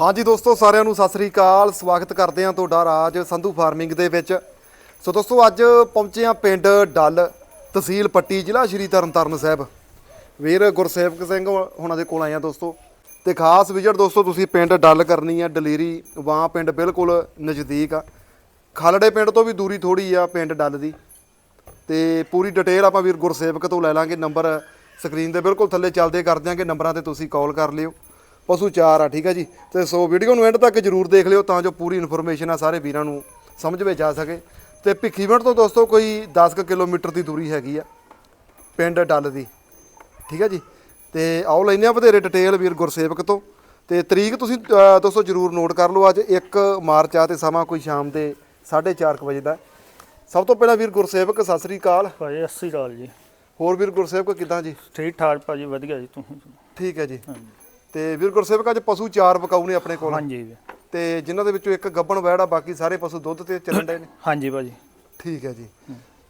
ਹਾਂਜੀ ਦੋਸਤੋ, ਸਾਰਿਆਂ ਨੂੰ ਸਤਿ ਸ੍ਰੀ ਅਕਾਲ। ਸਵਾਗਤ ਕਰਦੇ ਹਾਂ ਤੁਹਾਡਾ ਰਾਜ ਸੰਧੂ ਫਾਰਮਿੰਗ ਦੇ ਵਿੱਚ। ਸੋ ਦੋਸਤੋ, ਅੱਜ ਪਹੁੰਚੇ ਹਾਂ ਪਿੰਡ ਡੱਲ ਤਹਿਸੀਲ ਪੱਟੀ ਜ਼ਿਲ੍ਹਾ ਸ਼੍ਰੀ ਤਰਨਤਾਰਨ ਸਾਹਿਬ। ਵੀਰ ਗੁਰਸੇਵਕ ਸਿੰਘ ਹੁਣਾਂ ਦੇ ਕੋਲ ਆਏ ਹਾਂ ਦੋਸਤੋ। ਤੇ ਖਾਸ ਵਿਜ਼ਿਟ ਦੋਸਤੋ, ਤੁਸੀਂ ਪਿੰਡ ਡੱਲ ਕਰਨੀ ਆ, ਡਲੇਰੀ ਵਾਂ ਪਿੰਡ ਬਿਲਕੁਲ ਨਜ਼ਦੀਕ ਆ। ਖਾਲੜੇ ਪਿੰਡ ਤੋਂ ਵੀ ਦੂਰੀ ਥੋੜੀ ਆ ਪਿੰਡ ਡੱਲ ਦੀ। ਤੇ ਪੂਰੀ ਡਿਟੇਲ ਆਪਾਂ ਵੀਰ ਗੁਰਸੇਵਕ ਤੋਂ ਲੈ ਲਾਂਗੇ। ਨੰਬਰ ਸਕਰੀਨ ਦੇ ਬਿਲਕੁਲ ਥੱਲੇ ਚੱਲਦੇ ਕਰ ਦਿਆਂਗੇ ਨੰਬਰਾਂ ਤੇ ਤੁਸੀਂ ਕਾਲ ਕਰ ਲਿਓ। ਪਸ਼ੂ ਚਾਰ ਆ ਠੀਕ ਹੈ ਜੀ। ਤੇ ਸੋ ਵੀਡੀਓ ਨੂੰ ਐਂਡ ਤੱਕ ਜਰੂਰ ਦੇਖ ਲਿਓ ਤਾਂ ਜੋ ਪੂਰੀ ਇਨਫੋਰਮੇਸ਼ਨ ਆ ਸਾਰੇ ਵੀਰਾਂ ਨੂੰ ਸਮਝ ਵਿੱਚ ਆ ਸਕੇ। ਤੇ ਭਿੱਖੀਵਿੰਡ ਤੋਂ ਦੋਸਤੋ ਕੋਈ 10 ਕੁ ਕਿਲੋਮੀਟਰ ਦੀ ਦੂਰੀ ਹੈਗੀ ਆ ਪਿੰਡ ਡੱਲ ਦੀ ਠੀਕ ਹੈ ਜੀ। ਤੇ ਆਓ ਲੈਨੇ ਆ ਵਧੇਰੇ ਡਿਟੇਲ ਵੀਰ ਗੁਰਸੇਵਕ ਤੋਂ। ਤੇ ਤਰੀਕ ਤੁਸੀਂ ਦੋਸਤੋ ਜਰੂਰ ਨੋਟ ਕਰ ਲਓ ਅੱਜ 1 ਮਾਰਚ ਆ ਤੇ ਸਮਾਂ ਕੋਈ ਸ਼ਾਮ ਦੇ 4:30 ਵਜੇ ਦਾ। ਸਭ ਤੋਂ ਪਹਿਲਾਂ ਵੀਰ ਗੁਰਸੇਵਕ ਸਤਿ ਸ੍ਰੀ ਅਕਾਲ। ਭਾਜੀ 80 ਅਕਾਲ ਜੀ। ਹੋਰ ਵੀਰ ਗੁਰਸੇਵਕ ਕਿਦਾਂ ਜੀ? ਠੀਕ ਠਾਕ ਭਾਜੀ ਵਧੀਆ ਜੀ ਤੁਸੀਂ ਠੀਕ ਹੈ ਜੀ। ਹਾਂਜੀ। ਤੇ ਵੀਰ ਗੁਰਸੇਵਕ ਅੱਜ ਪਸ਼ੂ ਚਾਰ ਵਿਕਾਊ ਨੇ ਆਪਣੇ ਕੋਲ। ਹਾਂਜੀ। ਤੇ ਜਿਨ੍ਹਾਂ ਦੇ ਵਿੱਚੋਂ ਇੱਕ ਗੱਬਣ ਵੈੜ ਆ ਬਾਕੀ ਸਾਰੇ ਪਸ਼ੂ ਦੁੱਧ ਤੇ ਚੱਲਣ ਦੇ ਨੇ। ਹਾਂਜੀ ਭਾਜੀ। ਠੀਕ ਹੈ ਜੀ।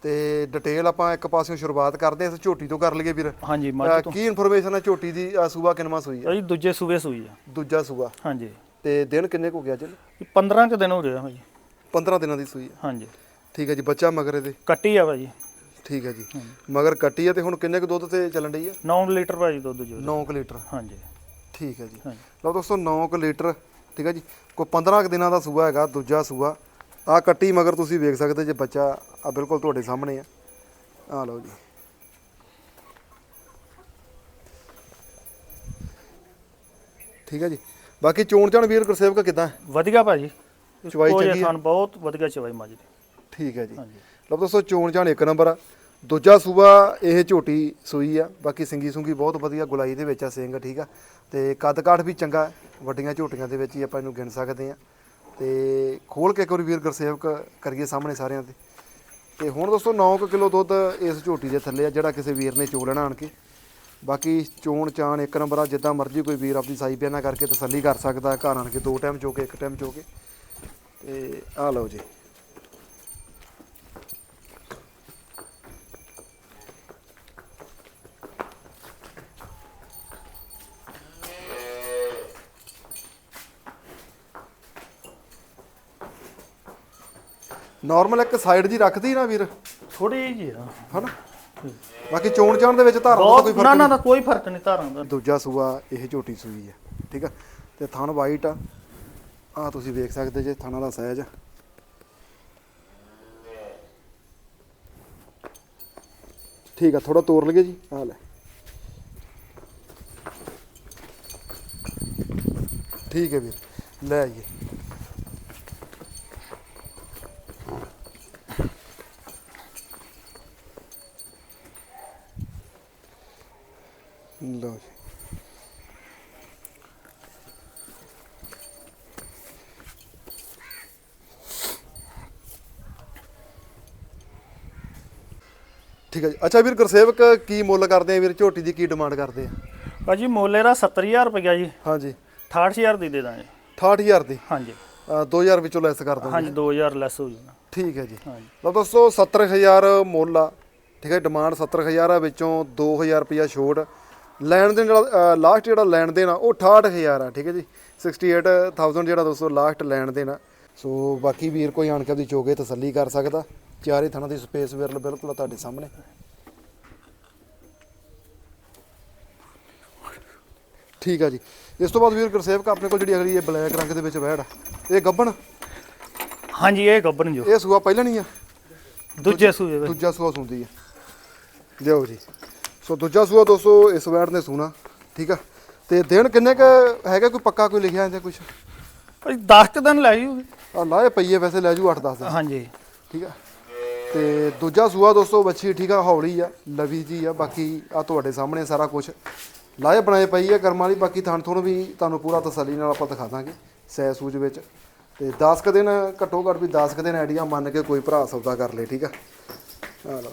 ਤੇ ਡਿਟੇਲ ਆਪਾਂ ਇੱਕ ਪਾਸਿਓਂ ਸ਼ੁਰੂਆਤ ਕਰਦੇ ਹਾਂ ਇਸ ਝੋਟੀ ਤੋਂ ਕਰ ਲਈਏ ਵੀਰ। ਹਾਂਜੀ ਮੱਝ ਤੋਂ। ਕੀ ਇਨਫੋਰਮੇਸ਼ਨ ਹੈ ਝੋਟੀ ਦੀ? ਸੂਆ ਕਿੰਨਵਾਂ ਸੂਈ ਹੈ ਭਾਜੀ ਦੂਜੇ ਸੂਬੇ ਸੂਈ ਆ। ਦੂਜਾ ਸੂਆ। ਹਾਂਜੀ। ਤੇ ਦਿਨ ਕਿੰਨੇ ਕੁ ਹੋ ਗਿਆ ਜੀ ਇਹ 15 ਕੁ ਦਿਨ ਹੋ ਗਏ ਆ ਭਾਜੀ। 15 ਦਿਨਾਂ ਦੀ ਸੂਈ ਹੈ ਹਾਂਜੀ। ਠੀਕ ਹੈ ਜੀ ਬੱਚਾ ਮਗਰ ਇਹਦੇ? ਕੱਟੀ ਆ ਭਾਜੀ। ਠੀਕ ਹੈ ਜੀ। ਮਗਰ ਕੱਟੀ ਹੈ ਤੇ ਹੁਣ ਕਿੰਨੇ ਕੁ ਦੁੱਧ ਤੇ ਚੱਲਣ ਡਈ ਹੈ 9 ਲੀਟਰ ਭਾਜੀ ਦੁੱਧ ਜੋ। 9 ਲੀਟਰ। ਹਾਂਜੀ। ਠੀਕ ਹੈ ਜੀ। ਲਓ ਦੋਸਤੋ 9 ਲੀਟਰ ਠੀਕ ਹੈ ਜੀ। ਕੋਈ 15 ਕੁ ਦਿਨਾਂ ਦਾ ਸੂਆ ਹੈਗਾ ਦੂਜਾ ਸੂਆ। ਆ ਕੱਟੀ ਮਗਰ ਤੁਸੀਂ ਵੇਖ ਸਕਦੇ ਜੇ ਬੱਚਾ ਆ ਬਿਲਕੁਲ ਤੁਹਾਡੇ ਸਾਹਮਣੇ ਆ। ਆ ਲਓ ਜੀ। ਠੀਕ ਹੈ ਜੀ। ਬਾਕੀ ਚੋਣ ਚਾਣ ਵੀਰ ਗੁਰਸੇਵਕ ਕਿਦਾਂ? ਵਧੀਆ ਭਾਜੀ। ਚਵਾਈ ਚੰਗੀ ਬਹੁਤ ਵਧੀਆ ਚਵਾਈ ਦੀ। ਠੀਕ ਹੈ ਜੀ। ਲਓ ਦੋਸਤੋ ਚੋਣ ਚਾਣ ਇੱਕ ਨੰਬਰ ਆ। ਦੂਜਾ ਸੂਬਾ ਇਹ ਝੋਟੀ ਸੂਈ ਆ, ਬਾਕੀ ਸਿੰਗੀ ਸੁੰਗੀ ਬਹੁਤ ਵਧੀਆ ਗੁਲਾਈ ਦੇ ਵਿੱਚ ਆ, ਸਿੰਗ ਠੀਕ ਆ। ਤੇ ਕੱਦ ਕਾਠ ਵੀ ਚੰਗਾ, ਵੱਡੀਆਂ ਝੋਟੀਆਂ ਦੇ ਵਿੱਚ ਹੀ ਆਪਾਂ ਇਹਨੂੰ ਗਿਣ ਸਕਦੇ ਆ ਤੇ ਖੋਲ ਕੇ ਇੱਕ ਵਾਰੀ ਵੀਰ ਗੁਰਸੇਵਕ ਕਰੀਏ ਸਾਹਮਣੇ ਸਾਰਿਆਂ ਦੇ। ਤੇ ਹੁਣ ਦੋਸਤੋ 9 ਕਿਲੋ ਦੁੱਧ ਇਸ ਝੋਟੀ ਦੇ ਥੱਲੇ ਆ, ਜਿਹੜਾ ਕਿਸੇ ਵੀਰ ਨੇ ਚੋ ਲੈਣਾ ਆਣ ਕੇ। ਬਾਕੀ ਚੋਣ ਚਾਣ ਇੱਕ ਨੰਬਰ ਆ, ਜਿੱਦਾਂ ਮਰਜ਼ੀ ਕੋਈ ਵੀਰ ਆਪਣੀ ਸਾਈ ਬਿਆਨਾ ਕਰਕੇ ਤਸੱਲੀ ਕਰ ਸਕਦਾ, ਘਰ ਆਣ ਕੇ ਦੋ ਟਾਈਮ ਚੋ ਕੇ, ਇੱਕ ਟਾਈਮ ਚੋ ਕੇ। ਤੇ ਆ ਲਓ ਜੀ। ਨਾਰਮਲ ਇੱਕ ਸਾਈਡ ਜੀ ਰੱਖਦੀ ਨਾ ਵੀਰ। ਥੋੜੀ ਜੀ ਆ ਹਨਾ? ਬਾਕੀ ਚੋਣ ਚਾਣ ਦੇ ਵਿੱਚ ਧਾਰਨ ਦਾ ਕੋਈ ਫ਼ਰਕ ਨਾ ਨਾ ਨਾ ਕੋਈ ਫ਼ਰਕ ਨਹੀਂ ਧਾਰਾਂ ਦਾ। ਦੂਜਾ ਸੂਆ ਇਹ ਝੋਟੀ ਸੂਈ ਹੈ ਠੀਕ ਆ? ਤੇ ਥਣ ਵਾਈਟ ਆ। ਆ ਤੁਸੀਂ ਵੇਖ ਸਕਦੇ ਜੇ ਥਣਾ ਦਾ ਸਾਈਜ਼ ਠੀਕ ਆ ਥੋੜਾ ਤੋੜ ਲਗੇ ਜੀ ਆ ਲੈ। ਠੀਕ ਹੈ ਵੀਰ ਲੈ ਆਈਏ ਲਓ ਜੀ ਠੀਕ ਹੈ ਜੀ। ਅੱਛਾ ਵੀਰ ਗੁਰਸੇਵਕ ਕੀ ਮੁੱਲ ਕਰਦੇ ਆ ਵੀਰ? ਝੋਟੀ ਦੀ ਕੀ ਡਿਮਾਂਡ ਕਰਦੇ ਆ? ਭਾਜੀ ਮੁੱਲ ਦਾ 70000 ਰੁਪਇਆ ਜੀ। ਹਾਂਜੀ। 68000 ਦੀ ਦੇ ਦਾਂਗੇ। 68000 ਦੀ? ਹਾਂਜੀ। ਅ, 2000 ਵਿੱਚੋਂ ਲੈਸ ਕਰ ਦਾਂਗੇ। ਹਾਂਜੀ 2000 ਲੈਸ ਹੋ ਜਾਣਾ ਠੀਕ ਹੈ ਜੀ। ਹਾਂਜੀ। ਲਓ ਦੋਸਤੋ 70000 ਮੁੱਲ ਆ। ਠੀਕ ਹੈ ਡਿਮਾਂਡ 70000 ਆ ਵਿੱਚੋਂ 2000 ਰੁਪਿਆ ਛੋਟ। ਲੈਣ ਦੇਣ ਜਿਹੜਾ ਲਾਸਟ ਜਿਹੜਾ ਲੈਣ ਦੇਣ ਆ ਉਹ 68000 ਆ। ਠੀਕ ਹੈ ਜੀ 68000 ਜਿਹੜਾ ਦੋਸਤੋ ਲਾਸਟ ਲੈਣ ਦੇਣ ਆ। ਸੋ ਬਾਕੀ ਵੀਰ ਕੋਈ ਆਣ ਕੇ ਉਹਦੀ ਚੋਗੇ ਤਸੱਲੀ ਕਰ ਸਕਦਾ। ਚਾਰੇ ਥਾਂ ਦੀ ਸਪੇਸ ਵਿਰਲ ਬਿਲਕੁਲ ਆ ਤੁਹਾਡੇ ਸਾਹਮਣੇ। ਠੀਕ ਆ ਜੀ। ਇਸ ਤੋਂ ਬਾਅਦ ਵੀਰ ਗੁਰਸੇਵਕ ਆਪਣੇ ਕੋਲ ਜਿਹੜੀ ਅਗਲੀ ਇਹ ਬਲੈਕ ਰੰਗ ਦੇ ਵਿੱਚ ਵੈੜ ਆ। ਇਹ ਗੱਬਣ? ਹਾਂਜੀ ਇਹ ਗੱਬਨ ਜੋ। ਇਹ ਸੂਆ ਪਹਿਲਾਂ ਨਹੀਂ ਆ? ਦੂਜੇ ਸੂਏ ਵਿੱਚ ਦੂਜਾ ਸੂਆ ਸੁੰਦੀ ਹੈ ਲਿਓ ਜੀ। ਸੋ ਦੂਜਾ ਸੂਆ ਦੋਸਤੋ ਇਸ ਵੈੜ ਨੇ ਸੁਣਾ। ਠੀਕ ਆ। ਤੇ ਦਿਨ ਕਿੰਨੇ ਕ ਹੈਗਾ? ਕੋਈ ਪੱਕਾ ਕੋਈ ਲਿਖਿਆ ਇਹਦੇ ਕੁਝ ਭਾਜੀ 10 ਦਿਨ ਲੈ ਜੂ। ਆ ਲਾਏ ਪਈਏ ਵੈਸੇ ਲੈ ਜੂ 8-10 ਦਿਨ। ਹਾਂਜੀ। ਠੀਕ ਆ। ਤੇ ਦੂਜਾ ਸੂਆ ਦੋਸਤੋ ਬੱਚੀ ਠੀਕ ਆ, ਹੌਲੀ ਆ ਲਵੀ ਜੀ ਆ, ਬਾਕੀ ਆ ਤੁਹਾਡੇ ਸਾਹਮਣੇ ਸਾਰਾ ਕੁਝ ਲਾਏ ਬਣਾਏ ਪਈ ਆ ਕਰਮਾਂ ਵਾਲੀ, ਬਾਕੀ ਥਣ ਥੁਣ ਵੀ ਤੁਹਾਨੂੰ ਪੂਰਾ ਤਸੱਲੀ ਨਾਲ ਆਪਾਂ ਦਿਖਾ ਦਾਂਗੇ ਸੈ ਸੂਜ ਵਿੱਚ। ਤੇ 10 ਕ ਦਿਨ ਘੱਟੋ ਘੱਟ ਵੀ 10 ਕ ਦਿਨ ਆਈਡੀਆ ਮੰਨ ਕੇ ਕੋਈ ਭਰਾ ਸੌਦਾ ਕਰ ਲੇ, ਠੀਕ ਆ? ਆ ਲਓ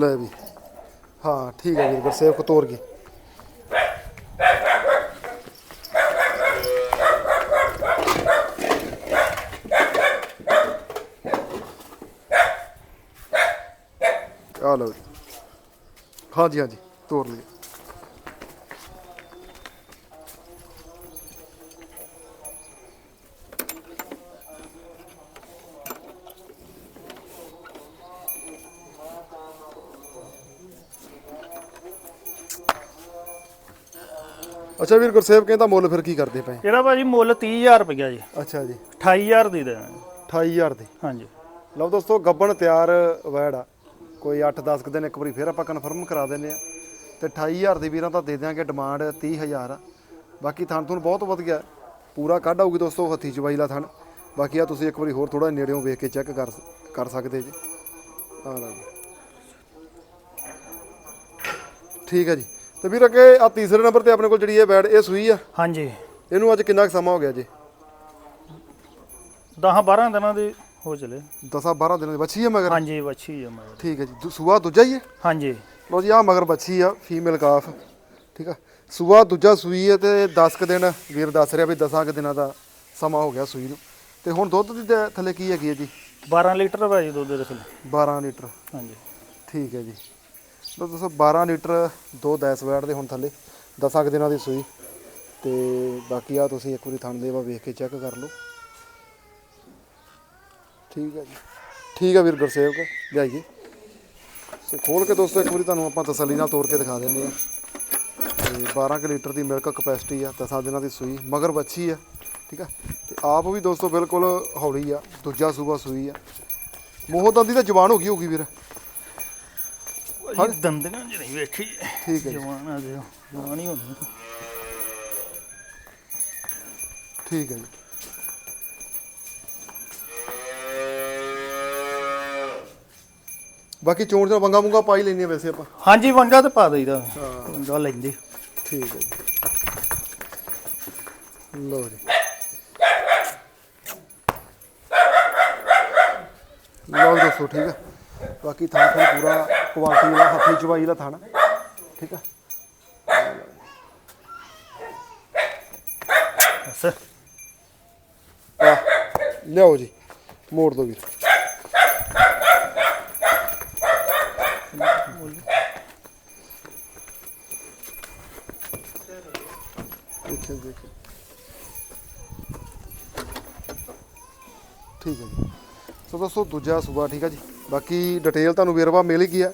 ले हाँ ठीक है बिल्कुल सेब को के हाँ जी हाँ जी तोड़ लिया ਅੱਛਾ ਵੀਰ ਗੁਰਸੇਵ ਕਹਿੰਦਾ ਮੁੱਲ ਫਿਰ ਕੀ ਕਰਦੇ ਪਏ? ਇਹਦਾ ਭਾਜੀ ਮੁੱਲ 30000 ਰੁਪਇਆ ਜੀ। ਅੱਛਾ ਜੀ। 28000 ਦੀ ਦੇਣਾ। 28000 ਦੀ। ਹਾਂਜੀ। ਲਓ ਦੋਸਤੋ ਗੱਬਣ ਤਿਆਰ ਵੈੜ ਆ। ਕੋਈ 8-10 ਕੁ ਦਿਨ ਇੱਕ ਵਾਰੀ ਫੇਰ ਆਪਾਂ ਕਨਫਰਮ ਕਰਾ ਦਿੰਨੇ ਆ ਤੇ 28000 ਦੀ ਵੀਰਾਂ ਤਾਂ ਦੇ ਦਿਆਂਗੇ ਡਿਮਾਂਡ 30000 ਆ ਬਾਕੀ ਥਣ ਤੁਹਾਨੂੰ ਬਹੁਤ ਵਧੀਆ ਪੂਰਾ ਕੱਢ ਆਊਗੀ ਦੋਸਤੋ ਹੱਥੀ ਚਵਾਈ ਲਾ ਥਣ। ਬਾਕੀ ਆ ਤੁਸੀਂ ਇੱਕ ਵਾਰੀ ਹੋਰ ਥੋੜਾ ਨੇੜਿਓਂ ਵੇਖ ਕੇ ਚੈੱਕ ਕਰ ਕਰ ਸਕਦੇ ਜੀ। ਆ ਲਓ ਜੀ। ਠੀਕ ਹੈ ਜੀ। ਤੇ ਵੀਰ ਅੱਗੇ ਆ ਤੀਸਰੇ ਨੰਬਰ ਤੇ ਆਪਣੇ ਕੋਲ ਜਿਹੜੀ ਇਹ ਵੈੜ ਇਹ ਸੂਈ ਆ? ਹਾਂਜੀ। ਇਹਨੂੰ ਅੱਜ ਕਿੰਨਾ ਕੁ ਸਮਾਂ ਹੋ ਗਿਆ ਜੀ? 10 12 ਦਿਨਾਂ ਦੀ ਹੋ ਚਲੇ। 10-12 ਦਿਨਾਂ ਦੀ ਬੱਚੀ ਹੈ ਮਗਰ? ਹਾਂਜੀ ਵੱਛੀ ਆ ਮਗਰ। ਠੀਕ ਹੈ ਜੀ। ਸੂਆ ਦੂਜਾ ਹੀ ਹੈ ਹਾਂਜੀ। ਲੋ ਜੀ ਆ ਮਗਰ ਬੱਚੀ ਆ ਫੀਮੇਲ ਕਾਫ ਠੀਕ ਆ। ਸੂਆ ਦੂਜਾ ਸੂਈ ਹੈ ਤੇ 10 ਕ ਦਿਨ ਵੀਰ ਦੱਸ ਰਿਹਾ ਵੀ 10 ਕ ਦਿਨਾਂ ਦਾ ਸਮਾਂ ਹੋ ਗਿਆ ਸੂਈ ਨੂੰ। ਤੇ ਹੁਣ ਦੁੱਧ ਦੀ ਥੱਲੇ ਕੀ ਹੈਗੀ ਹੈ ਜੀ? 12 ਲੀਟਰ ਭਾਜੀ ਦੁੱਧ ਦੇ ਥੱਲੇ। 12 ਲੀਟਰ। ਹਾਂਜੀ। ਠੀਕ ਹੈ ਜੀ। ਲੋ ਦੋਸਤੋ 12 ਲੀਟਰ ਦੋ 10 ਵੈਟ ਦੇ ਹੁਣ ਥੱਲੇ 10 ਕੁ ਦਿਨਾਂ ਦੀ ਸੂਈ। ਤੇ ਬਾਕੀ ਆ ਤੁਸੀਂ ਇੱਕ ਵਾਰੀ ਥਣ ਦੇਵਾ ਵੇਖ ਕੇ ਚੈੱਕ ਕਰ ਲਓ। ਠੀਕ ਹੈ ਜੀ। ਠੀਕ ਹੈ ਵੀਰ ਗੁਰਸੇਵਕ ਜਾਈਏ ਸੋ ਖੋਲ ਕੇ ਦੋਸਤੋ, ਇੱਕ ਵਾਰੀ ਤੁਹਾਨੂੰ ਆਪਾਂ ਤਸੱਲੀ ਨਾਲ ਤੋੜ ਕੇ ਦਿਖਾ ਦਿੰਦੇ ਆ ਤੇ 12 ਕੁ ਲੀਟਰ ਦੀ ਮਿਲਕ ਕਪੈਸਿਟੀ ਆ 10 ਦਿਨਾਂ ਦੀ ਸੂਈ, ਮਗਰ ਬੱਚੀ ਆ, ਠੀਕ ਆ। ਤੇ ਆਪ ਵੀ ਦੋਸਤੋ ਬਿਲਕੁਲ ਹੌਲੀ ਆ, ਦੂਜਾ ਸੂਬਾ ਸੂਈ ਆ। ਮੋਹ ਦੰਦੀ ਤਾਂ ਜਵਾਨ ਹੋ ਗਈ ਹੋਗੀ ਵੀਰ। ਭਾਜੀ। ਦੰਦਗਾਂ ਜਿਹੜੀ ਵੇਖੀ ਠੀਕ ਹੈ ਜੀ। ਜਵਾਨ ਆ ਜਿਓ ਜਵਾਨ ਹੀ ਹੋਣੀ ਠੀਕ ਹੈ ਜੀ। ਬਾਕੀ ਚੋਣ ਦਾ ਵੰਗਾ ਮੁੰਗਾ ਪਾਈ ਲੈਣੀ ਵੈਸੇ ਆਪਾਂ। ਹਾਂਜੀ ਵੰਗਾ ਤੇ ਪਾ ਦਈਦਾ। ਵੰਗਾ ਲੈਂਦੇ। ਠੀਕ ਹੈ ਜੀ। ਲਓ ਜੀ। ਲਓ ਦੋਸਤੋ ਠੀਕ ਹੈ। ਬਾਕੀ ਥਾਂ ਥਾਂ ਪੂਰਾ ਕੁਆਲਿਟੀ ਵਾਲਾ ਹੱਥੀ ਚਵਾਈ ਦਾ ਥਾਣਾ। ਠੀਕ ਹੈ ਬਸ ਆ ਲਿਆਓ ਜੀ ਮੋੜ ਦੋ ਵੀਰ। ਦੇਖਿਓ ਦੇਖਿਓ। ਠੀਕ ਹੈ ਜੀ। ਸੋ ਦੋਸਤੋ ਦੂਜਾ ਸੂਬਾ ਠੀਕ ਹੈ ਜੀ। ਬਾਕੀ ਡਿਟੇਲ ਤੁਹਾਨੂੰ ਵੇਰਵਾ ਮਿਲ ਹੀ ਗਿਆ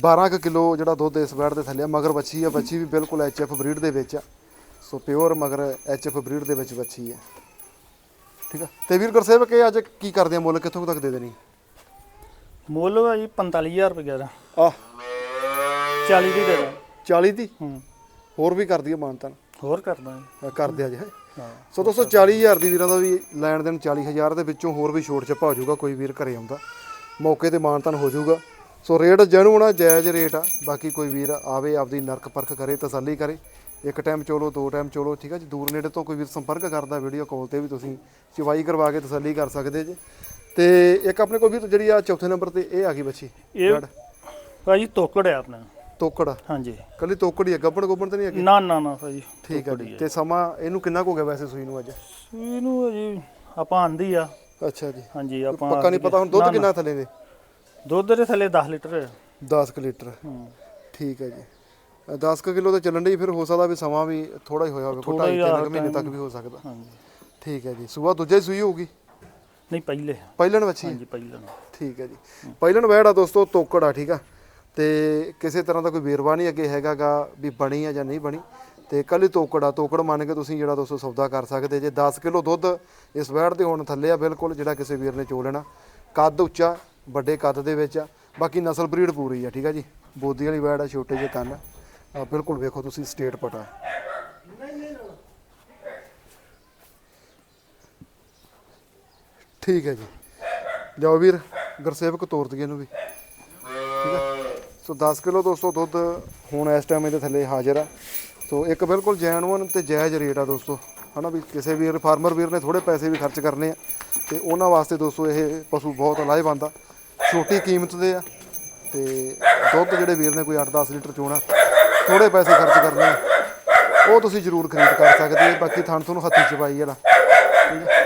12 ਕੁ ਕਿਲੋ ਜਿਹੜਾ ਦੁੱਧ ਇਸ ਵੈੜ ਦੇ ਥੱਲੇ ਆ ਮਗਰ ਬੱਚੀ ਆ ਬੱਚੀ ਵੀ ਬਿਲਕੁਲ ਐਚਐਫ ਬਰੀਡ ਦੇ ਵਿੱਚ ਆ। ਸੋ ਪਿਓਰ ਮਗਰ ਐਚਐਫ ਬਰੀਡ ਦੇ ਵਿੱਚ ਬੱਚੀ ਆ। ਠੀਕ ਆ? ਤੇ ਵੀਰ ਗੁਰਸੇਵਕ ਇਹ ਅੱਜ ਕੀ ਕਰਦੇ ਆ ਮੁੱਲ? ਕਿੱਥੋਂ ਤੱਕ ਦੇ ਦੇਣੀ? ਮੁੱਲ ਭਾਜੀ 45000 ਰੁਪਇਆ ਦਾ। ਆ। 40 ਦੀ ਦੇ ਦਾਂ 40 ਦੀ? ਹੂੰ। ਹੋਰ ਵੀ ਕਰਦੀ ਆ ਮਾਨਤਨ? ਹੋਰ ਕਰਦਾ ਜੀ। ਕਰਦੇ ਆ ਜੇ ਹਾਂ? ਸੋ ਦੋਸਤੋ 40000 ਦੀ ਵੀਰਾਂ ਦਾ ਵੀ ਲੈਣ ਦੇਣ 40000 ਦੇ ਵਿੱਚੋਂ ਹੋਰ ਵੀ ਛੋਟ ਛਪਾ ਹੋ ਜਾਊਗਾ ਕੋਈ ਵੀਰ ਘਰੇ ਆਉਂਦਾ। ਮੌਕੇ ਤੇ ਮਾਨਤਨ ਹੋ ਜਾਊਗਾ। ਸੋ ਰੇਟ ਜੈਨੂਨ ਆ ਜਾਇਜ਼ ਰੇਟ ਆ ਬਾਕੀ ਕੋਈ ਵੀਰ ਆਵੇ ਆਪਦੀ ਨਰਕ ਪਰਖ ਕਰੇ ਤਸੱਲੀ ਕਰੇ। ਇੱਕ ਟਾਈਮ ਚੋਲੋ ਦੋ ਟਾਈਮ ਚੋਲੋ ਠੀਕ ਆ ਜੀ? ਦੂਰ ਨੇੜੇ ਤੋਂ ਕੋਈ ਵੀਰ ਸੰਪਰਕ ਕਰਦਾ ਵੀਡੀਓ ਕਾਲ ਤੇ ਵੀ ਤੁਸੀਂ ਚਵਾਈ ਕਰਵਾ ਕੇ ਤਸੱਲੀ ਕਰ ਸਕਦੇ ਜੇ। ਤੇ ਇੱਕ ਆਪਣੇ ਕੋਲ ਵੀ ਜਿਹੜੀ ਆ ਚੌਥੇ ਨੰਬਰ ਤੇ ਇਹ ਆ ਗਈ ਬੱਚੀ। ਇਹ। ਭਾਜੀ ਤੋਕੜ ਹੈ ਆਪਣਾ। ਤੋਕੜ। ਹਾਂਜੀ। ਕੱਲੀ ਤੋਕੜ ਹੀ ਆ ਗੱਬਣ ਗੋਬਣ ਤੇ ਨਹੀਂ ਹੈਗੀ? ਨਾ ਨਾ ਨਾ ਭਾਜੀ ਠੀਕ ਆ ਜੀ। ਤੇ ਸਮਾਂ ਇਹਨੂੰ ਕਿੰਨਾ ਕੁ ਹੋ ਗਿਆ ਵੈਸੇ ਸੂਈ ਨੂੰ ਅੱਜ? ਇਹਨੂੰ ਜੀ ਆਪਾਂ ਆਂਦੀ ਆ। ਅੱਛਾ ਜੀ। ਹਾਂਜੀ ਆਪਾਂ ਪੱਕਾ ਨਹੀਂ ਪਤਾ ਹੁਣ ਨਾ, ਦੁੱਧ ਨਾ। ਕਿੰਨਾ ਥੱਲੇ ਦੇ? ਦੁੱਧ ਦੇ ਥੱਲੇ 10 ਲੀਟਰ? ਹੈ 10 ਕੁ ਲੀਟਰ। ਠੀਕ ਹੈ ਜੀ। 10 ਕੁ ਕਿਲੋ ਤੇ ਚੱਲਣ ਦੀ ਫਿਰ ਹੋ ਸਕਦਾ ਵੀ ਸਮਾਂ ਵੀ ਥੋੜਾ ਹੀ ਹੋਇਆ ਹੋਵੇ ਕੋਈ ਥੋੜ੍ਹਾ ਹੀ ਢਾਈ ਤਿੰਨ ਆ, ਕੁ ਮਹੀਨੇ ਤੱਕ। ਵੀ ਹੋ ਸਕਦਾ। ਹਾਂਜੀ। ਠੀਕ ਹੈ ਜੀ। ਸੂਆ ਦੂਜਾ ਹੀ ਸੂਈ ਹੋਊਗੀ? ਨਹੀਂ ਪਹਿਲੇ। ਪਹਿਲਣ ਵੱਛੀ? ਹਾਂਜੀ ਪਹਿਲੇ ਠੀਕ ਹੈ ਜੀ। ਪਹਿਲਣ ਵੈੜ ਦੋਸਤੋ ਤੋਕੜ ਆ ਠੀਕ ਆ? ਤੇ ਕਿਸੇ ਤਰ੍ਹਾਂ ਦਾ ਕੋਈ ਵੇਰਵਾ ਨਹੀਂ ਅੱਗੇ ਹੈਗਾਗਾ ਵੀ ਬਣੀ ਆ ਜਾਂ ਨਹੀਂ ਬਣੀ। ਤੇ ਕੱਲੀ ਤੋਕੜ ਆ ਤੋਕੜ ਮੰਨ ਕੇ ਤੁਸੀਂ ਜਿਹੜਾ ਦੋਸਤੋ ਸੌਦਾ ਕਰ ਸਕਦੇ ਜੇ 10 ਕਿਲੋ ਦੁੱਧ ਇਸ ਵੈੜ ਦੇ ਹੁਣ ਥੱਲੇ ਆ ਬਿਲਕੁਲ ਜਿਹੜਾ ਕਿਸੇ ਵੀਰ ਨੇ ਚੋ ਲੈਣਾ। ਕੱਦ ਉੱਚਾ ਵੱਡੇ ਕੱਦ ਦੇ ਵਿੱਚ ਆ। ਬਾਕੀ ਨਸਲ ਬਰੀਡ ਪੂਰੀ ਆ, ਠੀਕ ਆ ਜੀ? ਬੋਦੀ ਵਾਲੀ ਵੈੜ ਆ, ਛੋਟੇ ਜਿਹੇ ਕੰਨ ਆ। ਬਿਲਕੁਲ ਵੇਖੋ ਤੁਸੀਂ ਸਟੇਟ ਪਟਾ। ਠੀਕ ਹੈ ਜੀ। ਜਾਓ ਵੀਰ, ਗੁਰਸੇਵਕ ਤੋਰ ਦਈਏ ਇਹਨੂੰ ਵੀ। ਠੀਕ ਹੈ ਸੋ 10 ਕਿਲੋ ਦੋਸਤੋ ਦੁੱਧ ਹੁਣ ਇਸ ਟਾਈਮ ਇਹਦੇ ਥੱਲੇ ਹਾਜ਼ਰ ਆ। ਸੋ ਇੱਕ ਬਿਲਕੁਲ ਜੈਨੂਅਨ ਤੇ ਜਾਇਜ਼ ਰੇਟ ਆ ਦੋਸਤੋ। ਹਨਾ ਵੀ ਕਿਸੇ ਵੀਰ, ਫਾਰਮਰ ਵੀਰ ਨੇ ਥੋੜੇ ਪੈਸੇ ਵੀ ਖਰਚ ਕਰਨੇ ਆ। ਤੇ ਉਹਨਾਂ ਵਾਸਤੇ ਦੋਸਤੋ ਇਹ ਪਸ਼ੂ ਬਹੁਤ ਲਾਹੇਵੰਦ ਆ। ਛੋਟੀ ਕੀਮਤ ਦੇ ਆ ਤੇ ਦੁੱਧ ਜਿਹੜੇ ਵੀਰ ਨੇ ਕੋਈ 8-10 ਲੀਟਰ ਚੋਣਾ ਥੋੜੇ ਪੈਸੇ ਖਰਚ ਕਰਨੇ ਆ। ਉਹ ਤੁਸੀਂ ਜ਼ਰੂਰ ਖਰੀਦ ਕਰ ਸਕਦੇ ਆ ਬਾਕੀ ਥਣ ਤੁਹਾਨੂੰ ਹੱਥੀ ਚਵਾਈ ਵਾਲਾ ਠੀਕ ਹੈ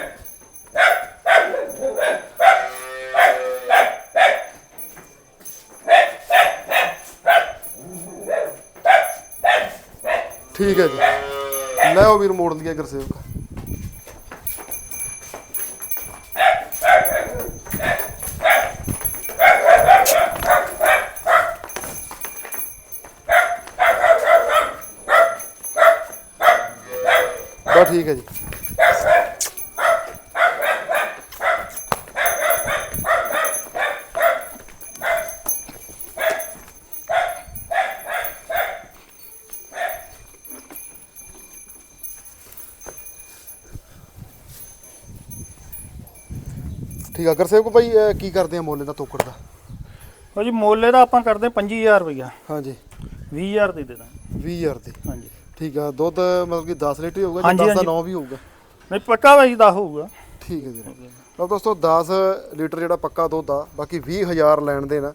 ਠੀਕ ਹੈ ਜੀ। ਲੈ ਉਹ ਵੀਰ ਮੋੜ ਲਿਆ ਗੁਰਸੇਵਕ ਠੀਕ ਹੈ ਜੀ। ਠੀਕ ਆ ਗੁਰਸੇਵਕ ਭਾਈ ਅਹ ਕੀ ਕਰਦੇ ਆ ਮੋਲੇ ਦਾ ਤੋਕੜ ਦਾ? ਉਹ ਜੀ ਮੁੱਲ ਇਹਦਾ ਆਪਾਂ ਕਰਦੇ 25000 ਰੁਪਇਆ ਹਾਂਜੀ। 20000 ਦੇ ਦੇ ਦਾਂਗੇ। 20000 ਦੇ। ਠੀਕ ਆ ਦੁੱਧ ਮਤਲਬ ਕਿ 10 ਲੀਟਰ ਹੀ ਹੋਊਗਾ ਹਾਂਜੀ, ਜਾਂ 10 ਦਾ ਹਾਂਜੀ। 9 ਵੀ ਹੋਊਗਾ? ਨਹੀਂ ਪੱਕਾ ਭਾਈ ਦਾ ਹੋਊਗਾ। ਠੀਕ ਹੈ ਜੀ। ਲਓ ਦੋਸਤੋ 10 ਲੀਟਰ ਜਿਹੜਾ ਪੱਕਾ ਦੁੱਧ ਆ ਬਾਕੀ 20000 ਲੈਣ ਦੇ ਨਾ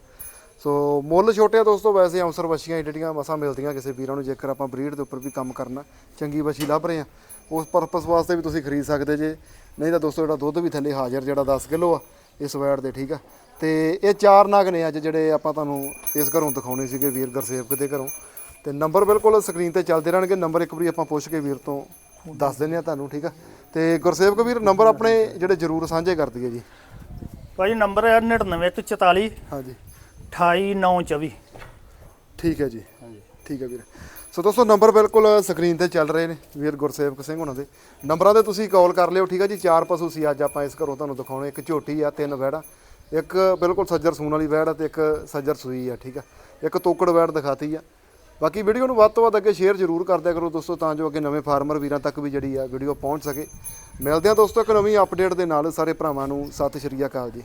ਸੋ ਮੁੱਲ ਛੋਟੇ ਆ ਦੋਸਤੋ ਵੈਸੇ ਅਵਸਰ ਵਛੀਆਂ ਜਿਹੜੀਆਂ ਮਸਾਂ ਮਿਲਦੀਆਂ ਕਿਸੇ ਵੀਰਾਂ ਨੂੰ ਜੇਕਰ ਆਪਾਂ ਬਰੀਡ ਦੇ ਉੱਪਰ ਵੀ ਕੰਮ ਕਰਨਾ ਚੰਗੀ ਵਛੀ ਲੱਭ ਰਹੇ ਆ। ਉਸ ਪਰਪਸ ਵਾਸਤੇ ਵੀ ਤੁਸੀਂ ਖਰੀਦ ਸਕਦੇ ਜੇ। ਨਹੀਂ ਤਾਂ ਦੋਸਤੋ ਜਿਹੜਾ ਦੁੱਧ ਵੀ ਥੱਲੇ ਹਾਜ਼ਰ ਜਿਹੜਾ 10 ਕਿਲੋ ਆ ਇਸ ਵੈੜ ਦੇ ਠੀਕ ਆ। ਤੇ ਇਹ ਚਾਰ ਨਗ ਨੇ ਅੱਜ ਜਿਹੜੇ ਆਪਾਂ ਤੁਹਾਨੂੰ ਇਸ ਘਰੋਂ ਦਿਖਾਉਣੇ ਸੀਗੇ ਵੀਰ ਗੁਰਸੇਵਕ ਦੇ ਘਰੋਂ। ਤੇ ਨੰਬਰ ਬਿਲਕੁਲ ਸਕਰੀਨ ਤੇ ਚੱਲਦੇ ਰਹਿਣਗੇ। ਨੰਬਰ ਇੱਕ ਵਾਰੀ ਆਪਾਂ ਪੁੱਛ ਕੇ ਵੀਰ ਤੋਂ ਦੱਸ ਦਿੰਦੇ ਆ ਤੁਹਾਨੂੰ ਠੀਕ ਆ? ਤੇ ਗੁਰਸੇਵਕ ਵੀਰ ਨੰਬਰ ਆਪਣੇ ਜਿਹੜੇ ਜ਼ਰੂਰ ਸਾਂਝੇ ਕਰ ਦਈਏ ਜੀ। ਭਾਈ ਨੰਬਰ ਹੈ 9944 ਹਾਂਜੀ। 28924 ਠੀਕ ਹੈ ਜੀ। ਹਾਂਜੀ। ਠੀਕ ਹੈ ਵੀਰ। ਸੋ ਦੋਸਤੋ ਨੰਬਰ ਬਿਲਕੁਲ ਸਕਰੀਨ ਤੇ ਚੱਲ ਰਹੇ ਨੇ ਵੀਰ ਗੁਰਸੇਵਕ ਸਿੰਘ ਉਹਨਾਂ ਦੇ। ਨੰਬਰਾਂ ਤੇ ਤੁਸੀਂ ਕਾਲ ਕਰ ਲਿਓ ਠੀਕ ਹੈ ਜੀ। ਚਾਰ ਪਸ਼ੂ ਸੀ ਅੱਜ ਆਪਾਂ ਇਸ ਘਰੋਂ ਤੁਹਾਨੂੰ ਦਿਖਾਉਣੇ। ਇੱਕ ਝੋਟੀ ਆ ਤਿੰਨ ਵੈੜਾ। ਇੱਕ ਬਿਲਕੁਲ ਸੱਜਰ ਸੂਣ ਵਾਲੀ ਵੈੜ ਆ ਤੇ ਇੱਕ ਸੱਜਰ ਸੂਈ ਆ ਠੀਕ ਆ ਇੱਕ ਤੋਕੜ ਵੈੜ ਦਿਖਾਤੀ ਆ। ਬਾਕੀ ਵੀਡੀਓ ਨੂੰ ਵੱਧ ਤੋਂ ਵੱਧ ਅੱਗੇ ਸ਼ੇਅਰ ਜ਼ਰੂਰ ਕਰਦਿਆ ਕਰੋ ਦੋਸਤੋ, ਤਾਂ ਜੋ ਅੱਗੇ ਨਵੇਂ ਫਾਰਮਰ ਵੀਰਾਂ ਤੱਕ ਵੀ ਜਿਹੜੀ ਆ ਵੀਡੀਓ ਪਹੁੰਚ ਸਕੇ। ਮਿਲਦੇ ਆ ਦੋਸਤੋ ਇੱਕ ਨਵੀਂ ਅਪਡੇਟ ਦੇ ਨਾਲ, ਸਾਰੇ ਭਰਾਵਾਂ ਨੂੰ ਸਤਿ ਸ਼੍ਰੀ ਅਕਾਲ ਜੀ।